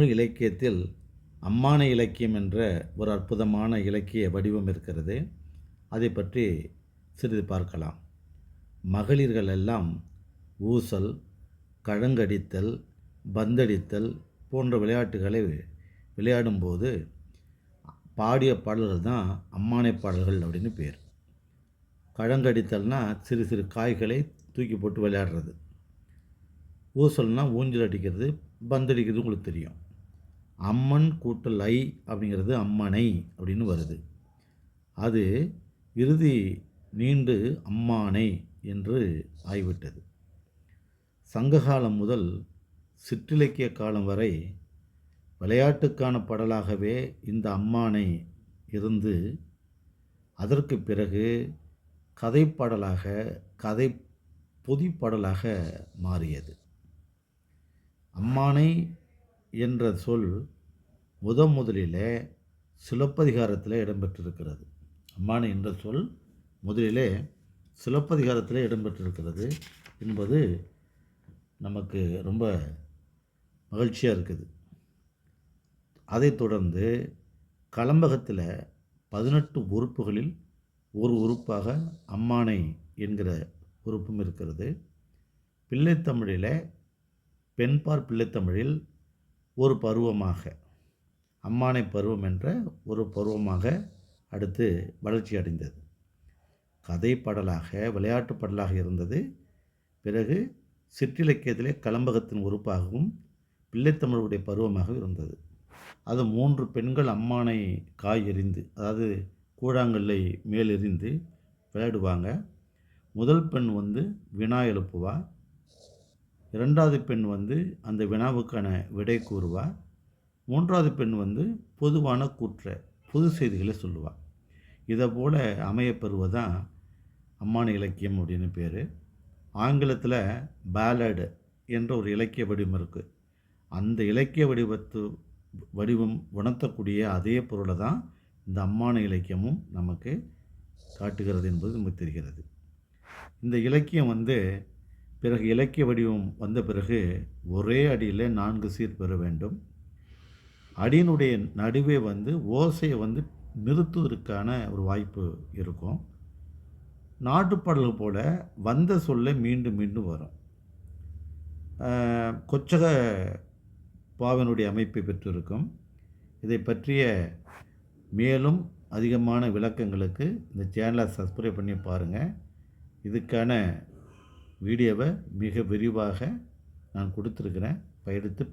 தமிழ் இலக்கியத்தில் அம்மானை இலக்கியம் என்ற ஒரு அற்புதமான இலக்கிய வடிவம் இருக்கிறது. அதை பற்றி சிறிது பார்க்கலாம். மகளிர்கள் எல்லாம் ஊசல் கழங்கடித்தல் பந்தடித்தல் போன்ற விளையாட்டுகளை விளையாடும்போது பாடிய பாடல்கள் தான் அம்மானை பாடல்கள் அப்படின்னு பேர். கழங்கடித்தல்னா சிறு சிறு காய்களை தூக்கி போட்டு விளையாடுறது. ஊசல்னால் ஊஞ்சல் அடிக்கிறது பந்தடிக்கிறது உங்களுக்கு தெரியும். அம்மன் கூட்டல் ஐ அப்படிங்கிறது அம்மனை அப்படின்னு வருது. அது இறுதி நீண்டு அம்மானை என்று ஆகிவிட்டது சங்ககாலம் முதல் சிற்றிலக்கிய காலம் வரை விளையாட்டுக்கான பாடலாகவே இந்த அம்மானை இருந்து அதற்கு பிறகு கதைப்பாடலாக கதை பொதிப்பாடலாக மாறியது. அம்மானை என்ற சொல் முதன் முதலிலே சிலப்பதிகாரத்தில் இடம்பெற்றிருக்கிறது. அம்மானை என்ற சொல் முதலிலே சிலப்பதிகாரத்தில் இடம்பெற்றிருக்கிறது என்பது நமக்கு ரொம்ப மகிழ்ச்சியாக இருக்குது. அதைத் தொடர்ந்து கலம்பகத்தில் பதினெட்டு உறுப்புகளில் ஒரு உறுப்பாக அம்மானை என்கிற உறுப்பும் இருக்கிறது. பிள்ளைத்தமிழில் பெண்பார் பிள்ளைத்தமிழில் ஒரு பருவமாக அம்மானை பருவம் என்ற ஒரு பருவமாக அடுத்து வளர்ச்சி அடைந்தது. கதை பாடலாக விளையாட்டு பாடலாக இருந்தது. பிறகு சிற்றிலக்கியத்திலே கலம்பகத்தின் உறுப்பாகவும் பிள்ளைத்தமிழுடைய பருவமாக இருந்தது. அது மூன்று பெண்கள் அம்மானை காய் எறிந்து அதாவது கூழாங்கல்லை மேல் எறிந்து விளையாடுவாங்க. முதல் பெண் வந்து வினா எழுப்புவா. இரண்டாவது பெண் வந்து அந்த வினாவுக்கான விடை கூறுவா. மூன்றாவது பெண் வந்து பொதுவான கூற்ற பொது செய்திகளை சொல்லுவாள் இதை போல் அமையப்பெறுவதான் அம்மான இலக்கியம் அப்படின்னு பேர். ஆங்கிலத்தில் பேலடு என்ற ஒரு இலக்கிய வடிவம் இருக்குது அந்த இலக்கிய வடிவத்து வடிவம் உணர்த்தக்கூடிய அதே பொருளை தான் இந்த அம்மான இலக்கியமும் நமக்கு காட்டுகிறது என்பது நமக்கு தெரிகிறது. இந்த இலக்கியம் வந்து பிறகு இலக்கிய வடிவம் வந்த பிறகு ஒரே அடியில் நான்கு சீர் பெற வேண்டும். அடியினுடைய நடுவே வந்து ஓசையை வந்து நிறுத்துவதற்கான ஒரு வாய்ப்பு இருக்கும். நாட்டுப்பாடல்கள் போல் வந்த சொல்ல மீண்டும் மீண்டும் வரும். கொச்சக பாவனுடைய அமைப்பை பெற்றிருக்கும். இதை பற்றிய மேலும் அதிகமான விளக்கங்களுக்கு இந்த சேனலை சப்ஸ்கிரைப் பண்ணி பாருங்கள் இதுக்கான வீடியோவை மிக விரிவாக நான் கொடுத்துருக்குறேன். எடுத்து